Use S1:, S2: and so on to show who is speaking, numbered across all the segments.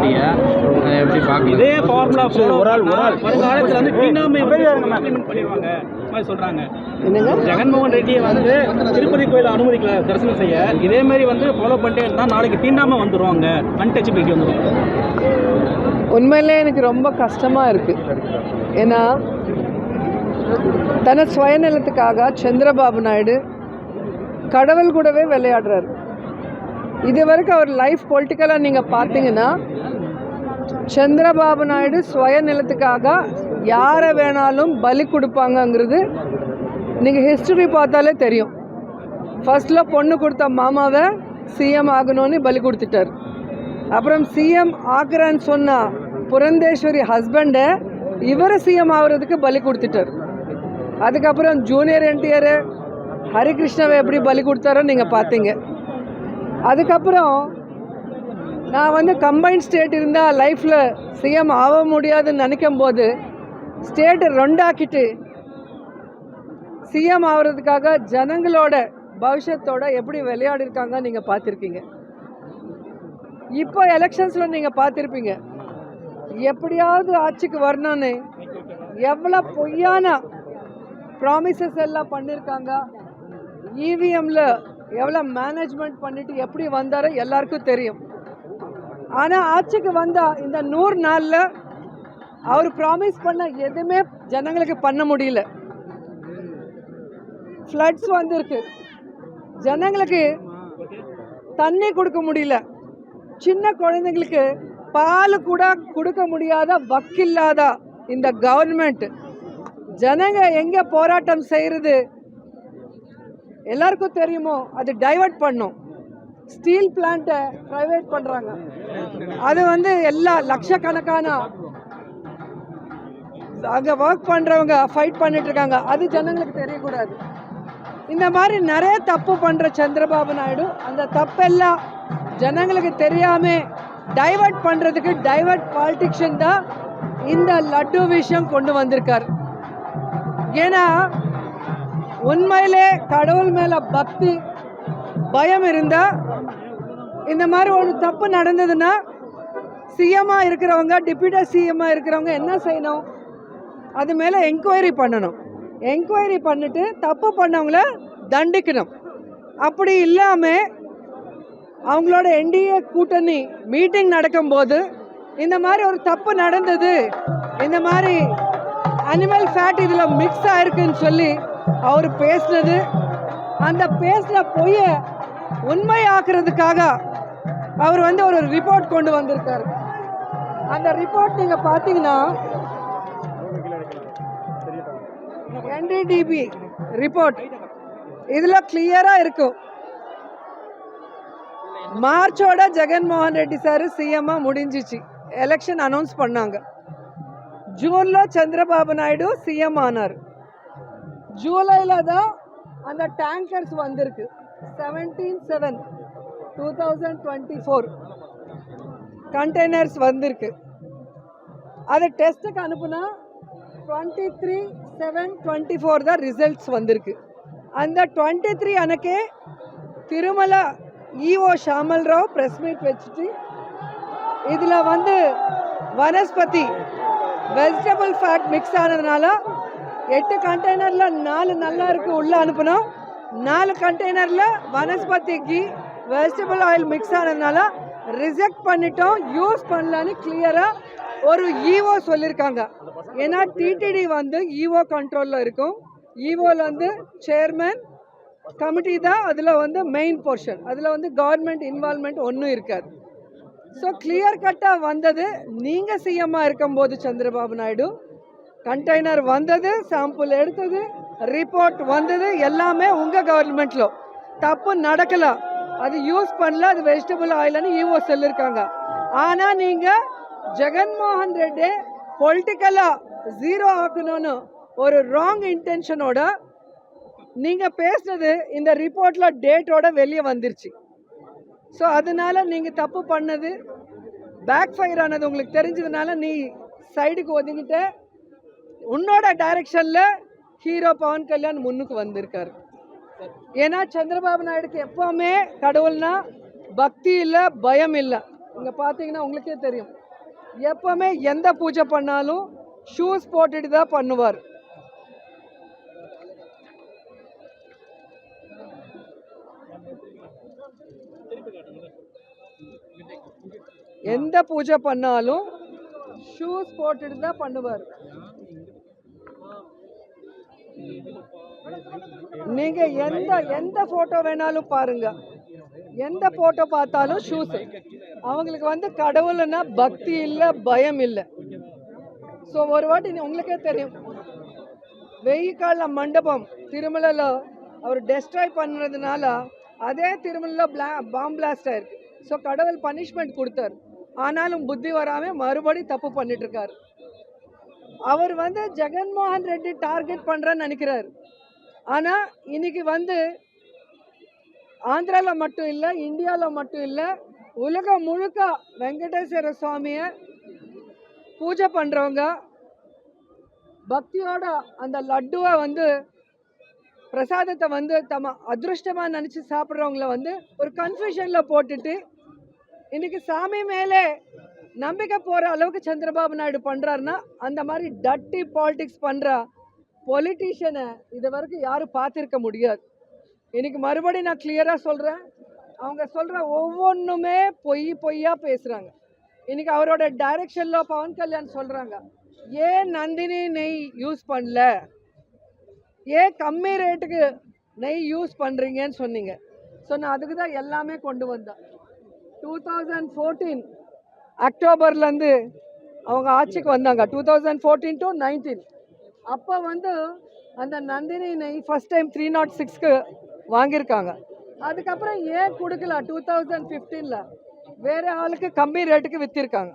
S1: அஹ் எப்படி பார்க்கணும்?
S2: இதே ஃபார்முலா
S3: ஒரு ஆள், ஒரு ஆள்.
S2: வருங்காலத்தில் வந்து தீண்டாமை இம்ப்ளிமெண்ட் பண்ணிடுவாங்க. மாதிரி சொல்றாங்க.
S4: என்னங்க?
S2: ஜெகன்மோகன் ரெட்டியை வந்து திருப்பதி கோயில் அனுமதிக்கல தரிசனம் செய்ய. இதே மாதிரி வந்து ஃபாலோ பண்ணிட்டே இருந்தால் நாளைக்கு தீண்டாமை வந்துடும் அங்கே அன்டச்சபிலிட்டி வந்துடும்
S4: உண்மையிலே எனக்கு ரொம்ப கஷ்டமாக இருக்குது ஏன்னா தன சுயநலத்துக்காக சந்திரபாபு நாயுடு கடவுள் கூடவே விளையாடுறாரு. இது வரைக்கும் அவர் லைஃப் பொலிட்டிக்கலாக நீங்கள் பார்த்தீங்கன்னா சந்திரபாபு நாயுடு சுயநலத்துக்காக யாரை வேணாலும் பலி கொடுப்பாங்கங்கிறது நீங்கள் ஹிஸ்டரி பார்த்தாலே தெரியும். ஃபஸ்ட்டில் பொண்ணு கொடுத்த மாமாவை சிஎம் ஆகணும்னு பலி கொடுத்துட்டார். அப்புறம் சிஎம் ஆக்குறேன்னு சொன்ன புரந்தேஸ்வரி ஹஸ்பண்டை இவர் சிஎம் ஆகுறதுக்கு பலி கொடுத்துட்டார். அதுக்கப்புறம் ஜூனியர் என்டிஆர் ஹரிகிருஷ்ணாவை எப்படி பலி கொடுத்தாரோ நீங்கள் பார்த்தீங்க. அதுக்கப்புறம் நான் வந்து கம்பைன் ஸ்டேட் இருந்தால் லைஃப்பில் சிஎம் ஆக முடியாதுன்னு நினைக்கும் போது ஸ்டேட்டை ரெண்டாக்கிட்டு சிஎம் ஆகிறதுக்காக ஜனங்களோட பவிஷத்தோடு எப்படி விளையாடிருக்காங்க நீங்கள் பார்த்துருக்கீங்க. இப்போ எலெக்ஷன்ஸில் நீங்கள் பார்த்துருப்பீங்க. எப்படியாவது ஆட்சிக்கு வரணும்னு எவ்வளோ பொய்யான ப்ராமிசஸ் எல்லாம் பண்ணியிருக்காங்க இவிஎம்மில் எவ்வளோ மேனேஜ்மெண்ட் பண்ணிட்டு எப்படி வந்தாரோ எல்லாருக்கும் தெரியும். ஆனால் ஆட்சிக்கு வந்தால் இந்த நூறு நாளில் அவர் ப்ராமிஸ் பண்ண எதுவுமே ஜனங்களுக்கு பண்ண முடியல. ஃப்ளட்ஸ் வந்திருக்கு. ஜனங்களுக்கு தண்ணி கொடுக்க முடியல. சின்ன குழந்தைங்களுக்கு பால் கூட கொடுக்க முடியாத வக்கில்லாத இந்த கவர்மெண்ட் ஜனங்க எங்கே போராட்டம் செய்கிறது எல்லாருக்கும் தெரியுமோ? அது டைவர்ட் பண்ணும். ஸ்டீல் பிளான்ட்டை ப்ரைவேட் பண்ணுறாங்க அது வந்து எல்லா லட்சக்கணக்கான அங்கே ஒர்க் பண்ணுறவங்க ஃபைட் பண்ணிட்டு இருக்காங்க. அது ஜனங்களுக்கு தெரியக்கூடாது. இந்த மாதிரி நிறைய தப்பு பண்ணுற சந்திரபாபு நாயுடு அந்த தப்பெல்லாம் ஜனங்களுக்கு தெரியாமல் டைவர்ட் பண்ணுறதுக்கு டைவர்ட் பாலிட்டிக்ஷன் தான் இந்த லட்டு விஷயம் கொண்டு வந்திருக்கார். ஏன்னா உண்மையிலே கடவுள் மேலே பக்தி பயம் இருந்தால் இந்த மாதிரி ஒரு தப்பு நடந்ததுன்னா சிஎம்மாக இருக்கிறவங்க டிப்யூட்டி சிஎம்மாக இருக்கிறவங்க என்ன செய்யணும்? அது மேலே என்கொயரி பண்ணணும். என்கொயரி பண்ணிட்டு தப்பு பண்ணவங்கள தண்டிக்கணும். அப்படி இல்லாமல் அவங்களோட என்டிஏ கூட்டணி மீட்டிங் நடக்கும்போது இந்த மாதிரி ஒரு தப்பு நடந்தது இந்த மாதிரி அனிமல் ஃபேட் இதில் மிக்ஸ் ஆயிருக்குன்னு சொல்லி அவர் பேசுனது அந்த பேசின பொய்யை உண்மையாக்குறதுக்காக அவர் வந்து ஒரு ரிப்போர்ட் கொண்டு வந்திருக்கார். அந்த ரிப்போர்ட் நீங்கள் பார்த்தீங்கன்னா என்டிடிபி ரிப்போர்ட் இதில் கிளியராக இருக்கும். மார்ச்சோட ஜெகன்மோகன் ரெட்டி சார் சிஎம்மாக முடிஞ்சிச்சு. எலெக்ஷன் அனௌன்ஸ் பண்ணாங்க. ஜூனில் சந்திரபாபு நாயுடு சிஎம் ஆனார். ஜூலையில் தான் அந்த டேங்கர்ஸ் வந்திருக்கு. Seventeen seven two thousand twenty four containers வந்திருக்கு. அதை டெஸ்ட்டுக்கு அனுப்புனா twenty three seven twenty four தான் ரிசல்ட்ஸ் வந்திருக்கு. அந்த டுவெண்ட்டி த்ரீ அன்னைக்கே Tirumala EO Shamal Rao press meet வச்சுட்டு இதில் வந்து வனஸ்பதி வெஜிடபிள் ஃபேட் மிக்ஸ் ஆனதுனால எட்டு கண்டெய்னரில் நாலு நல்லா இருக்கு. உள்ளே அனுப்பினோம். நாலு கண்டெய்னரில் vanaspati ghee vegetable oil mix ஆனதுனால ரிஜெக்ட் பண்ணிட்டோம். யூஸ் பண்ணலான்னு கிளியராக ஒரு ஈஓ சொல்லியிருக்காங்க ஏன்னா டிடிடி வந்து ஈஓ கண்ட்ரோலில் இருக்கும். ஈஓவில் வந்து சேர்மேன் கமிட்டி தான் அதில் வந்து மெயின் போர்ஷன் அதில் வந்து கவர்மெண்ட் இன்வால்மெண்ட் ஒன்றும் இருக்காது. ஸோ கிளியர் கட்டாக வந்தது நீங்கள் சிஎம்மாக இருக்கும்போது சந்திரபாபு நாயுடு கண்டெய்னர் வந்தது சாம்பிள் எடுத்தது ரிப்போர்ட் வந்தது எல்லாமே உங்கள் கவர்மெண்ட்டில் தப்பு நடக்கலை. அது யூஸ் பண்ணல அது வெஜிடபிள் ஆயில்னு ஈஓ சொல்லியிருக்காங்க ஆனால் நீங்கள் ஜெகன்மோகன் ரெட்டி பொலிட்டிக்கலாக ஜீரோ ஆக்கணும்னு ஒரு ராங் இன்டென்ஷனோட நீங்கள் பேசுனது இந்த ரிப்போர்ட்டில் டேட்டோட வெளியே வந்துருச்சு. ஸோ அதனால நீங்கள் தப்பு பண்ணது. பேக் ஃபயர் ஆனது உங்களுக்கு தெரிஞ்சதுனால நீ சைடுக்கு ஒதுங்கிட்ட. உன்னோட டைரக்ஷனில் ஹீரோ பவன் கல்யாண் முன்னுக்கு வந்திருக்காரு. ஏன்னா சந்திரபாபு நாயுடுக்கு எப்போவுமே கடவுள்னா பக்தி இல்லை பயம் இல்லை. இங்கே பார்த்தீங்கன்னா உங்களுக்கே தெரியும். எப்போவுமே எந்த பூஜை பண்ணாலும் ஷூஸ் போட்டுட்டு தான் பண்ணுவார். எந்த பூஜை பண்ணாலும் ஷூஸ் போட்டுட்டு தான் பண்ணுவார். நீங்க எந்த எந்த போட்டோ வேணாலும் பாருங்க. எந்த போட்டோ பார்த்தாலும் ஷூஸ் அவங்களுக்கு வந்து கடவுள்னா பக்தி இல்லை பயம் இல்லை. ஸோ ஒரு வாட்டி உங்களுக்கே தெரியும். வெய்யிக்கால மண்டபம் திருமலையில் அவர் டெஸ்ட்ராய் பண்ணுறதுனால அதே திருமலையில் பிளா பாம் பிளாஸ்ட் ஆயிருக்கு. ஸோ கடவுள் பனிஷ்மெண்ட் கொடுத்தார். ஆனாலும் புத்தி வராமல் மறுபடி தப்பு பண்ணிட்டு இருக்காரு. அவர் வந்து ஜெகன்மோகன் ரெட்டி டார்கெட் பண்ணுறேன்னு நினைக்கிறார். ஆனால் இன்னைக்கு வந்து ஆந்திராவில் மட்டும் இல்லை இந்தியாவில் மட்டும் இல்லை உலகம் முழுக்க வெங்கடேஸ்வர சுவாமியை பூஜை பண்ணுறவங்க பக்தியோட அந்த லட்டுவை வந்து பிரசாதத்தை வந்து தம அதிருஷ்டமாக நினச்சி சாப்பிட்றவங்கள வந்து ஒரு கன்ஃபியூஷனில் போட்டுட்டு இன்றைக்கி சாமி மேலே நம்பிக்கை போகிற அளவுக்கு சந்திரபாபு நாயுடு பண்ணுறாருன்னா அந்த மாதிரி டட்டி பாலிடிக்ஸ் பண்ணுற பொலிட்டீஷியனை இது வரைக்கும் யாரும் பார்த்துருக்க முடியாது. இன்னைக்கு மறுபடியும் நான் கிளியராக சொல்கிறேன் அவங்க சொல்கிற ஒவ்வொன்றுமே பொய் பொய்யா பேசுகிறாங்க இன்னைக்கு அவரோட டைரக்ஷனில் பவன் கல்யாண் சொல்கிறாங்க ஏன் நந்தினி நெய் யூஸ் பண்ணல? ஏன் கம்மி ரேட்டுக்கு நெய் யூஸ் பண்ணுறீங்கன்னு சொன்னீங்க? ஸோ நான் அதுக்கு தான் எல்லாமே கொண்டு வந்தேன். டூ தௌசண்ட் ஃபோர்டீன் அக்டோபர்லேருந்து அவங்க ஆட்சிக்கு வந்தாங்க two thousand fourteen to nineteen அப்போ வந்து அந்த நந்தினி நெய் ஃபஸ்ட் டைம் த்ரீ நாட் சிக்ஸ்க்கு வாங்கியிருக்காங்க. அதுக்கப்புறம் ஏன் கொடுக்கல டூ தௌசண்ட் ஃபிஃப்டீனில் வேறு ஆளுக்கு கம்மி ரேட்டுக்கு விற்றிருக்காங்க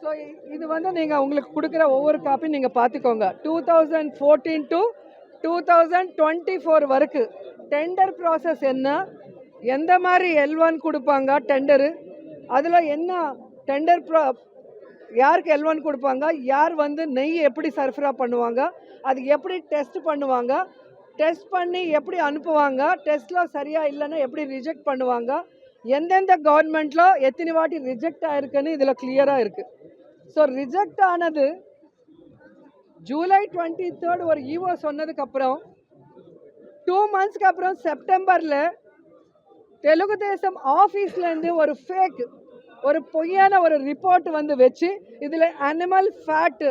S4: ஸோ இது வந்து நீங்கள் உங்களுக்கு கொடுக்குற ஒவ்வொரு காப்பி நீங்கள் பார்த்துக்கோங்க. Two thousand fourteen to two thousand twenty four வரைக்கும் டெண்டர் ப்ராசஸ் என்ன? எந்த மாதிரி எல் ஒன் கொடுப்பாங்க டெண்டரு அதில் என்ன டெண்டர் ப்ரா யாருக்கு எல் ஒன் கொடுப்பாங்க? யார் வந்து நெய் எப்படி சர்ஃபரா பண்ணுவாங்க? அது எப்படி டெஸ்ட் பண்ணுவாங்க? டெஸ்ட் பண்ணி எப்படி அனுப்புவாங்க? டெஸ்ட்டில் சரியாக இல்லைன்னா எப்படி ரிஜெக்ட் பண்ணுவாங்க? எந்தெந்த கவர்மெண்ட்டில் எத்தனை வாட்டி ரிஜெக்ட் ஆகிருக்குன்னு இதில் கிளியராக இருக்குது ஸோ ரிஜெக்ட் ஆனது ஜூலை டுவெண்ட்டி தேர்ட் ஒரு ஈவோ சொன்னதுக்கப்புறம் டூ மந்த்ஸ்க்கு அப்புறம் செப்டம்பரில் தெலுங்கு தேசம் ஆஃபீஸ்லேருந்து ஒரு ஃபேக் ஒரு பொய்யான ஒரு ரிப்போர்ட் வந்து வச்சு இதில் அனிமல் ஃபேட்டு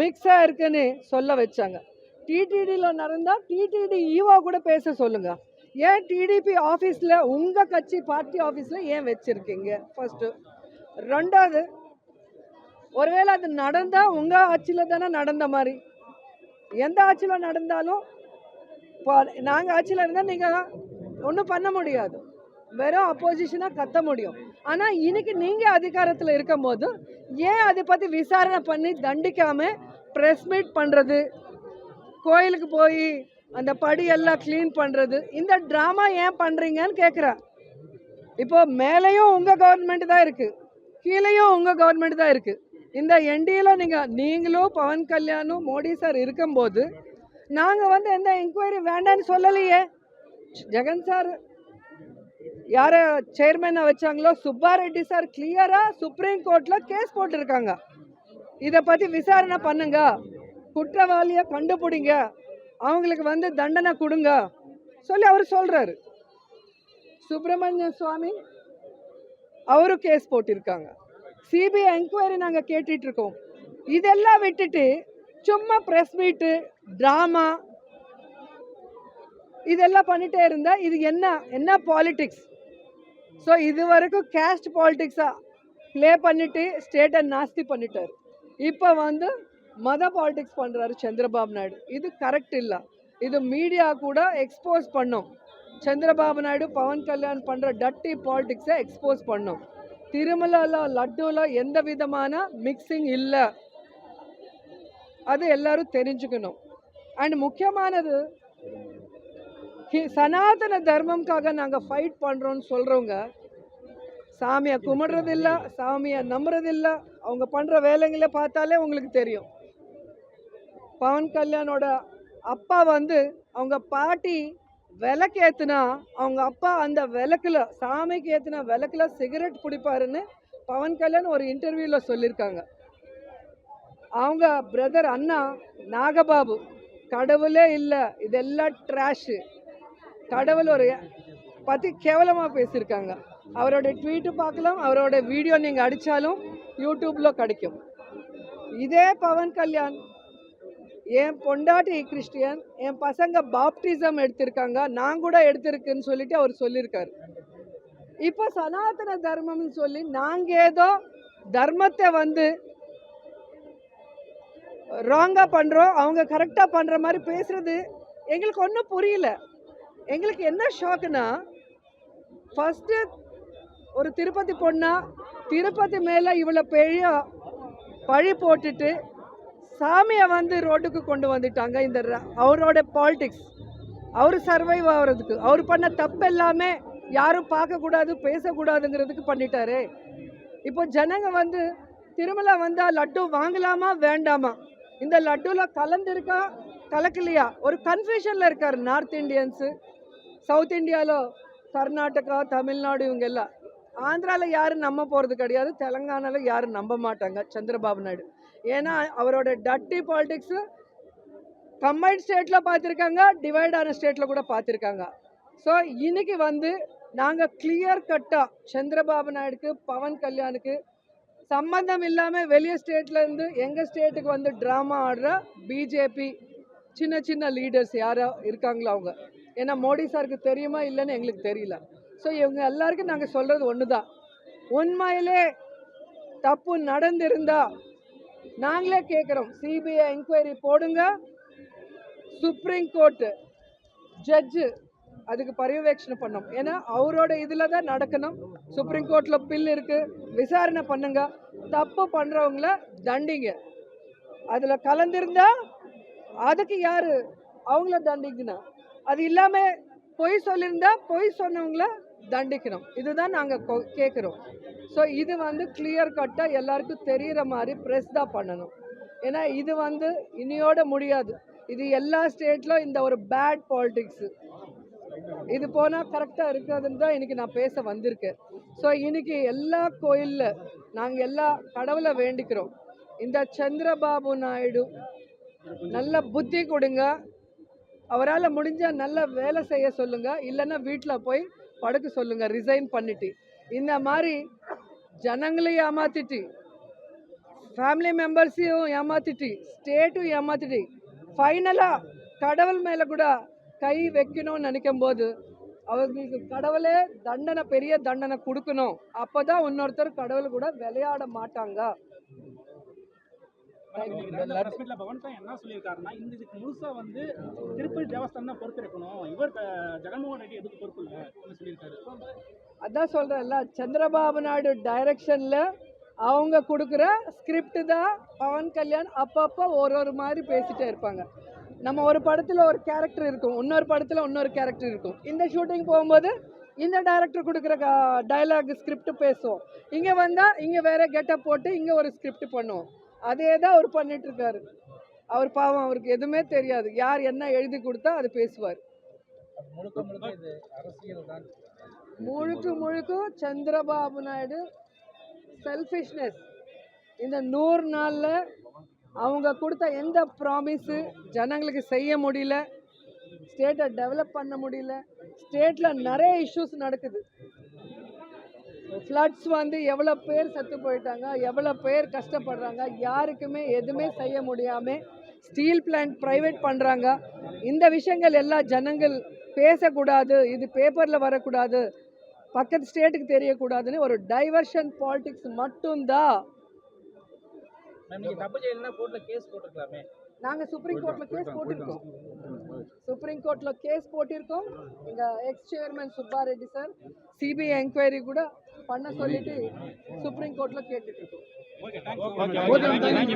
S4: மிக்ஸாக இருக்குன்னு சொல்ல வச்சாங்க. டிடிடியில் நடந்தால் டிடிடி ஈவா கூட பேச சொல்லுங்கள் ஏன் டிடிபி ஆஃபீஸில் உங்கள் கட்சி பார்ட்டி ஆஃபீஸில் ஏன் வச்சுருக்கீங்க? ஃபஸ்ட்டு ரெண்டாவது ஒருவேளை அது நடந்தால் உங்கள் ஆட்சியில் தானே நடந்த மாதிரி. எந்த ஆட்சியில் நடந்தாலும் இப்போ நாங்கள் ஆட்சியில் இருந்தால் நீங்கள் ஒன்றும் பண்ண முடியாது. வெறும் அப்போசிஷனாக கத்த முடியும். ஆனால் இன்னைக்கு நீங்கள் அதிகாரத்தில் இருக்கும்போது ஏன் அதை பற்றி விசாரணை பண்ணி தண்டிக்காமல் ப்ரெஸ் மீட் பண்ணுறது கோயிலுக்கு போய் அந்த படியெல்லாம் க்ளீன் பண்ணுறது இந்த ட்ராமா ஏன் பண்ணுறீங்கன்னு கேட்குறேன் இப்போ மேலேயும் உங்கள் கவர்மெண்ட் தான் இருக்குது கீழேயும் உங்கள் கவர்மெண்ட் தான் இருக்குது இந்த என்டிஏல நீங்கள் நீங்களும் பவன் கல்யாணும் மோடி சார் இருக்கும்போது நாங்கள் வந்து எந்த என்கொயரி வேண்டான்னு சொல்லலையே. ஜெகன் சார் யாரை சேர்மேனை வச்சாங்களோ சுப்பாரெட்டி சார் கிளியராக சுப்ரீம் கோர்ட்டில் கேஸ் போட்டிருக்காங்க. இதை பற்றி விசாரணை பண்ணுங்க. குற்றவாளியை கண்டுபிடிங்க. அவங்களுக்கு வந்து தண்டனை கொடுங்க. சொல்லி அவர் சொல்கிறாரு சுப்பிரமணிய சுவாமி அவரும் கேஸ் போட்டிருக்காங்க. சிபிஐ என்கொயரி நாங்கள் கேட்டுட்டு இருக்கோம். இதெல்லாம் விட்டுட்டு சும்மா ப்ரெஸ் மீட்டு ட்ராமா இதெல்லாம் பண்ணிட்டே இருந்தா இது என்ன என்ன பாலிடிக்ஸ் ஸோ இது வரைக்கும் கேஸ்ட் பாலிட்டிக்ஸாக ப்ளே பண்ணிட்டு ஸ்டேட்டை நாஸ்தி பண்ணிட்டார். இப்போ வந்து மத பாலிடிக்ஸ் பண்ணுறாரு சந்திரபாபு நாயுடு. இது கரெக்ட் இல்லை. இது மீடியா கூட எக்ஸ்போஸ் பண்ணும். சந்திரபாபு நாயுடு பவன் கல்யாண் பண்ணுற டட்டி பாலிடிக்ஸை எக்ஸ்போஸ் பண்ணும். திருமலால லட்டுவில் எந்த விதமான மிக்சிங் இல்லை. அது எல்லாரும் தெரிஞ்சுக்கணும். அண்ட் முக்கியமானது சனாதன தர்மம்காக நாங்கள் ஃபைட் பண்ணுறோன்னு சொல்கிறவங்க சாமியை கும்பிட்றதில்ல சாமியை நம்புறதில்ல. அவங்க பண்ணுற வேலைங்களை பார்த்தாலே உங்களுக்கு தெரியும். பவன் கல்யாணோட அப்பா வந்து அவங்க பாட்டி விளக்கு ஏற்றுனா அவங்க அப்பா அந்த விளக்குல சாமிக்கு ஏற்றுனா விளக்குல சிகரெட் பிடிப்பாருன்னு பவன் கல்யாண் ஒரு இன்டர்வியூவில் சொல்லியிருக்காங்க. அவங்க பிரதர் அண்ணா நாகபாபு கடவுளே இல்லை இதெல்லாம் ட்ராஷு கடவுள் ஒரு பற்றி கேவலமாக பேசியிருக்காங்க. அவரோட ட்வீட்டு பார்க்கலாம் அவரோட வீடியோ நீங்கள் அடித்தாலும் யூடியூப்பில் கிடைக்கும். இதே பவன் கல்யாண் என் பொண்டாட்டி கிறிஸ்டியன் என் பசங்க பாப்டிசம் எடுத்திருக்காங்க நான் கூட எடுத்திருக்குன்னு சொல்லிட்டு அவர் சொல்லியிருக்காரு. இப்போ சனாதன தர்மம்னு சொல்லி நாங்கள் ஏதோ தர்மத்தை வந்து ராங்காக பண்ணுறோம் அவங்க கரெக்டாக பண்ணுற மாதிரி பேசுகிறது எங்களுக்கு ஒன்றும் புரியல. எங்களுக்கு என்ன ஷாக்குனா ஃபஸ்ட்டு ஒரு திருப்பதி பொண்ணா திருப்பதி மேலே இவ்வளோ பெரிய பழி போட்டுட்டு சாமியை வந்து ரோட்டுக்கு கொண்டு வந்துட்டாங்க இந்த அவரோட பாலிடிக்ஸ் அவர் சர்வைவ் ஆகிறதுக்கு அவர் பண்ண தப்பு எல்லாமே யாரும் பார்க்கக்கூடாது பேசக்கூடாதுங்கிறதுக்கு பண்ணிட்டாரு. இப்போ ஜனங்க வந்து திருமலை வந்தால் லட்டு வாங்கலாமா வேண்டாமா? இந்த லட்டுவில் கலந்துருக்கா கலக்கலையா? ஒரு கன்ஃபியூஷனில் இருக்கார் நார்த் இண்டியன்ஸு சவுத் இந்தியாவில் கர்நாடகா தமிழ்நாடு இவங்க எல்லாம் ஆந்திராவில் யாரும் நம்ப போகிறது கிடையாது. தெலங்கானாவில் யாரும் நம்ப மாட்டாங்க சந்திரபாபு நாயுடு. ஏன்னா அவரோட டட்டி பாலிடிக்ஸு கம்பைன்ட் ஸ்டேட்டில் பார்த்துருக்காங்க டிவைட் ஸ்டேட்டில் கூட பார்த்துருக்காங்க. ஸோ இன்னைக்கு வந்து நாங்கள் கிளியர் கட்டாக சந்திரபாபு நாயுடுக்கு பவன் கல்யாணுக்கு சம்பந்தம் இல்லாமல் வெளியே ஸ்டேட்லேருந்து எங்கள் ஸ்டேட்டுக்கு வந்து ட்ராமா ஆடுற பிஜேபி சின்ன சின்ன லீடர்ஸ் யாரோ இருக்காங்களோ அவங்க. ஏன்னா மோடி சாருக்கு தெரியுமா இல்லைன்னு எங்களுக்கு தெரியல. ஸோ இவங்க எல்லாருக்கும் நாங்கள் சொல்கிறது ஒன்று தான் உண்மையிலே தப்பு நடந்திருந்தா நாங்களே கேட்குறோம் சிபிஐ என்கொயரி போடுங்க. சுப்ரீம் கோர்ட்டு ஜட்ஜு அதுக்கு பரியவேட்சணை பண்ணோம் ஏன்னா அவரோட இதில் தான் நடக்கணும். சுப்ரீம் கோர்ட்டில் பில் இருக்குது விசாரணை பண்ணுங்க. தப்பு பண்ணுறவங்கள தண்டிங்க. அதில் கலந்திருந்தா அதுக்கு யார்? அவங்கள தண்டிங்கன்னா அது இல்லாமல் பொய் சொல்லியிருந்தா பொய் சொன்னவங்கள தண்டிக்கணும். இதுதான் நாங்கள் கேட்குறோம் ஸோ இது வந்து கிளியர் கட்டாக எல்லாருக்கும் தெரிகிற மாதிரி ப்ரெஸ் தான் பண்ணணும். ஏன்னா இது வந்து இனியோட முடியாது. இது எல்லா ஸ்டேட்லும் இந்த ஒரு பேட் பாலிடிக்ஸு இது போனால் கரெக்டாக இருக்காதுன்னு தான் இன்றைக்கி நான் பேச வந்திருக்கேன். ஸோ இன்றைக்கி எல்லா கோயிலில் நாங்கள் எல்லா கடவுளை வேண்டிக்கிறோம். இந்த சந்திரபாபு நாயுடு நல்ல புத்தி கொடுங்க. அவரால் முடிஞ்சால் நல்ல வேலை செய்ய சொல்லுங்கள் இல்லைன்னா வீட்டில் போய் படுக்க சொல்லுங்கள் ரிசைன் பண்ணிட்டு. இந்த மாதிரி ஜனங்களையும் ஏமாத்திட்டு ஃபேமிலி மெம்பர்ஸையும் ஏமாத்திட்டு ஸ்டேட்டும் ஏமாத்திட்டு ஃபைனலாக கடவுள் மேலே கூட கை வைக்கணும்னு நினைக்கும் போது அவங்களுக்கு கடவுளே தண்டனை பெரிய தண்டனை கொடுக்கணும். அப்போ தான் இன்னொருத்தர் கடவுள் கூட விளையாட மாட்டாங்க.
S2: ஹாஸ்பிட்டலில் பவன் கல்யாண் என்ன சொல்லியிருக்காருன்னா இந்த இதுக்கு முழுசா வந்து திருப்பதி தேவஸ்தானம் தான் பொறுப்பேற்கணும். இவர் அஹ், ஜெகன்மோகன் ரெட்டி எதுக்கு பொறுப்பு இல்லை? சொல்லியிருக்காரு.
S4: அதான் சொல்கிறேன்ல சந்திரபாபு நாயுடு டைரக்ஷனில் அவங்க கொடுக்குற ஸ்கிரிப்ட் தான் பவன் கல்யாண் அப்பப்போ ஒரு ஒரு மாதிரி பேசிட்டே இருப்பாங்க. நம்ம ஒரு படத்தில் ஒரு கேரக்டர் இருக்கும் இன்னொரு படத்தில் இன்னொரு கேரக்டர் இருக்கும். இந்த ஷூட்டிங் போகும்போது இந்த டைரக்டர் கொடுக்குற டயலாக் ஸ்கிரிப்ட் பேசுவோம். இங்கே வந்தால் இங்கே வேற கெட்டப் போட்டு இங்கே ஒரு ஸ்கிரிப்ட் பண்ணுவோம். அதே தான் அவர் பண்ணிட்டு இருக்காரு அவர் பாவம் அவருக்கு எதுவுமே தெரியாது. யார் என்ன எழுதி கொடுத்தா அது பேசுவார்.
S1: முழுக்க முழுக்க இது அரசியல் தான்.
S4: முழுக்க முழுக்க சந்திரபாபு நாயுடு செல்ஃபிஷ்னஸ் இந்த நூறு நாளில் அவங்க கொடுத்த எந்த ப்ராமிஸு ஜனங்களுக்கு செய்ய முடியல ஸ்டேட்டை டெவலப் பண்ண முடியல ஸ்டேட்டில் நிறைய இஷ்யூஸ் நடக்குது. ஃப்ளட்ஸ் வந்து எவ்வளோ பேர் செத்து போயிட்டாங்க எவ்வளோ பேர் கஷ்டப்படுறாங்க யாருக்குமே எதுவுமே செய்ய முடியாமல் ஸ்டீல் பிளான்ட் ப்ரைவேட் பண்ணுறாங்க இந்த விஷயங்கள் எல்லாம் ஜனங்கள் பேசக்கூடாது இது பேப்பரில் வரக்கூடாது பக்கத்து ஸ்டேட்டுக்கு தெரியக்கூடாதுன்னு ஒரு டைவர்ஷன் பாலிடிக்ஸ் மட்டும்தான். நாங்கள் சுப்ரீம் கோர்ட்டில் கேஸ் போட்டிருக்கோம். சுப்ரீம் கோர்ட்டில் கேஸ் போட்டிருக்கோம். எங்கள் ex chairman Subbareddy sir CBI enquiry கூட பண்ண சொல்லிட்டு சுப்ரீம் கோர்ட்டில் கேட்டுட்டு இருக்கோம்.